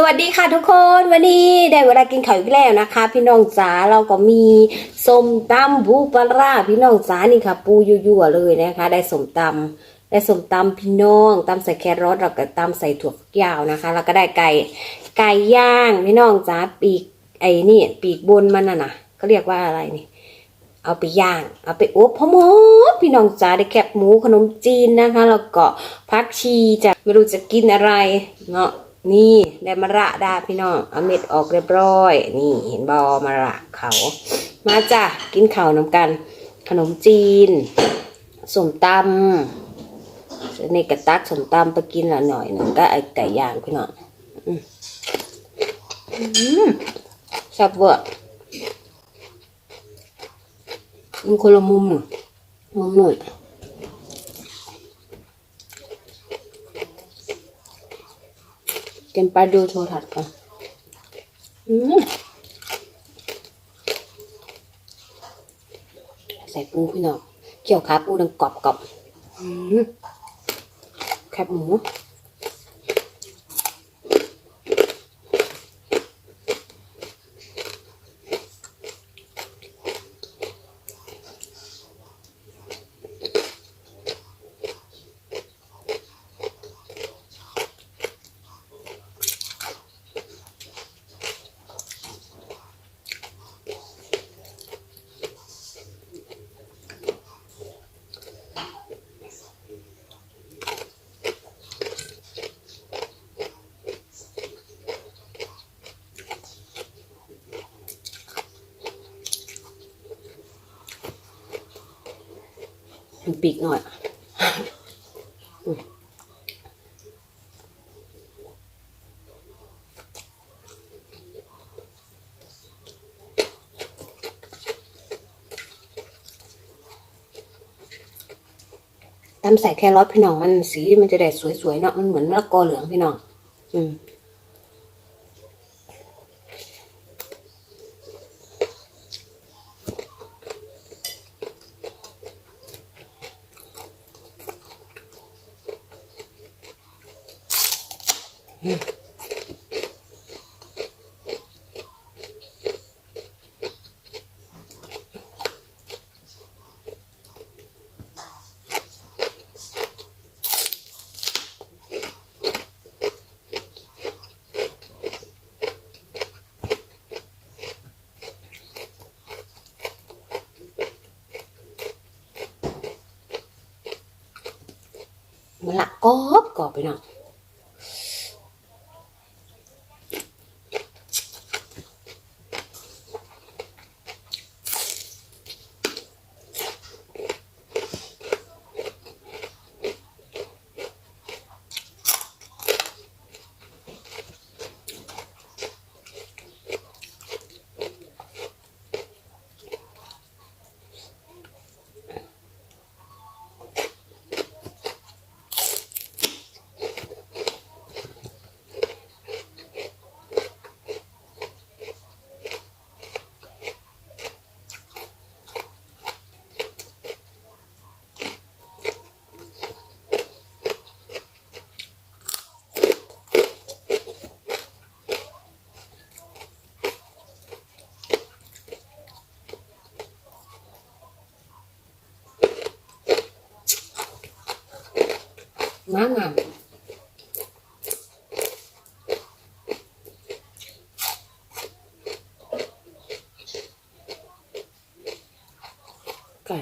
สวัสดีค่ะทุกคนวันนี้ได้เวลากินข้าวอีกแล้วนะคะ พี่น้องจ๋าเราก็มีส้มตำบูปลาร้าพี่น้องจ๋านี่ค่ะ ปูยั่วๆเลยนะคะ ได้ส้มตำได้ส้มตำพี่น้องตำใส่แครอทแล้วก็ตำใส่ถั่วฝักยาวนะคะ แล้วก็ได้ไก่ไก่ย่างพี่น้องจ๋าปีกไอ้นี่ ปีกบนมันน่ะนะก็เรียกว่าอะไรนี่ เอาไปย่าง เอาไปอบพอหมดพี่น้องจ๋าได้แคบหมูขนมจีนนะคะ แล้วก็พักชีจะไม่รู้จะกินอะไรเนาะ นี่ได้มะระดาพี่น้องเอาเม็ดออกเรียบร้อย นี่เห็นบอมะระเขา มาจ้ะกินข้าวนำกัน ขนมจีนสมตำนี่กระตักสมตำไปกินละหน่อยหนึ่งก็ไอไก่ย่างพี่น้องอืมอืมแซ่บเวอร์มันคนละมุมมุมหน่ย เกันไปดูโทรทัศน์กันอืมใส่ปูพี่น้องเกี่ยวขาปูดังกรอบกรอบๆแคบหมู ปีกหน่อยอืมตำใส่แครอทพี่น้องมันสีมันจะได้สวยๆเนาะมันเหมือนมะละกอเหลืองพี่น้อง อืม มะละกอบกรอบไปเนาะ น้ำงาม ไก่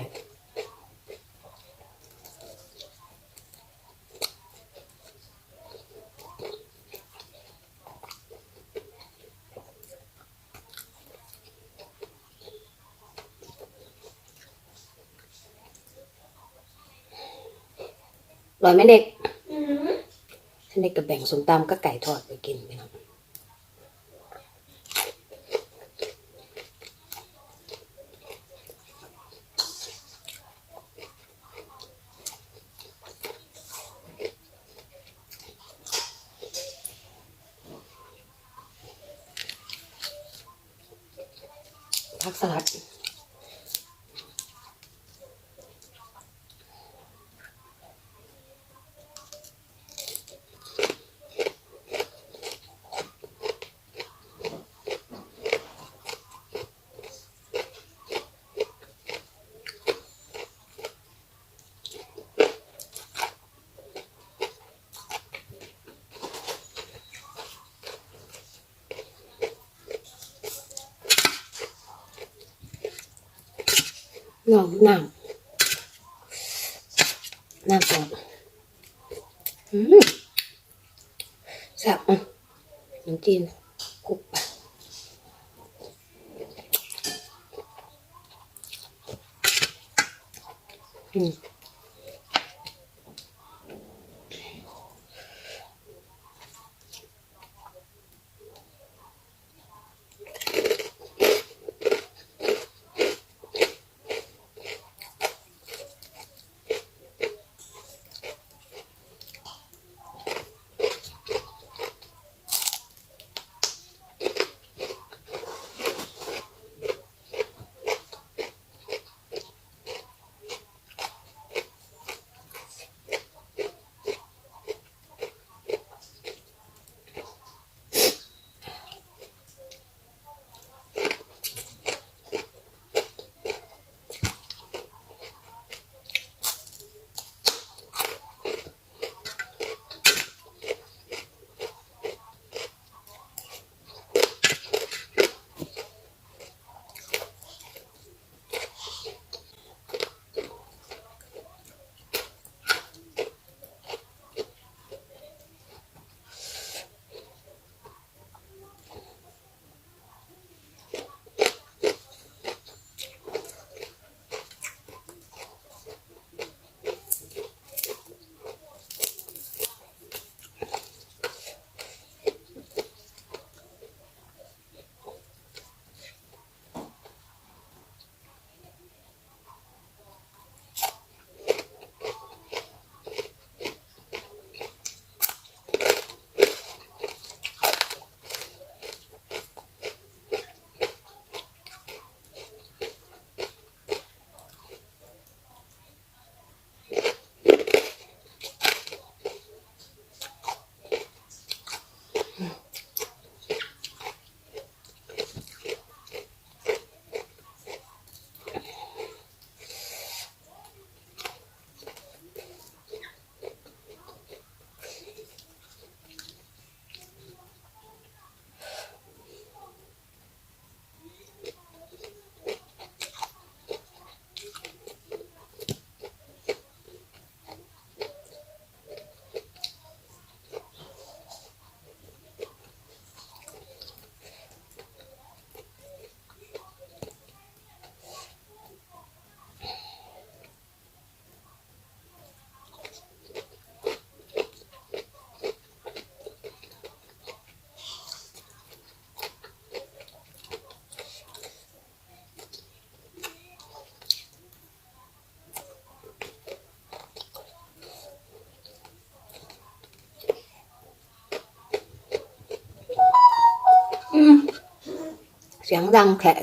อร่อยไหมเด็กฉันได้กระแบ่งสมตำก็ไก่ทอดไปกินไปครับผักสลัด น้ำน้ำน้ำสดสับน้ำจีนคุกไปอืม เสียงดังแขะ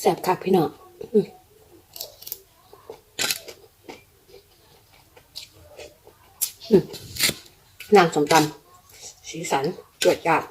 แสบคักพี่น้องนางสมตำสีสันเกิดจาก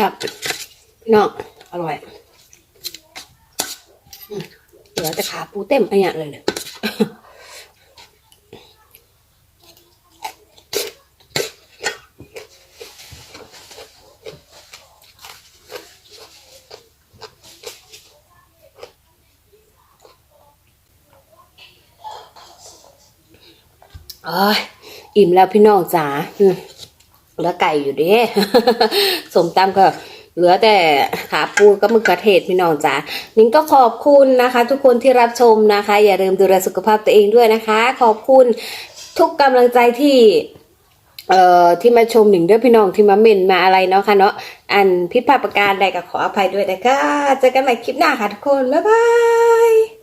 จับพี่น้องอร่อยเหลือแต่ขาปูเต็มอันเนี้เลยเนี่ยอ้ยอิ่มแล้วพี่น้องจ๋าอืม เหลือไก่อยู่ด้สมตำก็เหลือแต่ขาปูกับมะเขือเทศพี่น้องจ๋านิ้งก็ขอบคุณนะคะ ทุกคนที่รับชมนะคะ อย่าลืมดูแลสุขภาพตัวเองด้วยนะคะ ขอบคุณทุกกำลังใจที่เอ่อที่มาชมหนึ่งด้วยพี่น้องที่มาเมนมาอะไรเนาะค่ะเนาะอันผิพาประการใดก็ขออภัยด้วยนะคะเจอกันใหม่คลิปหน้าค่ะทุกคน บ๊ายบาย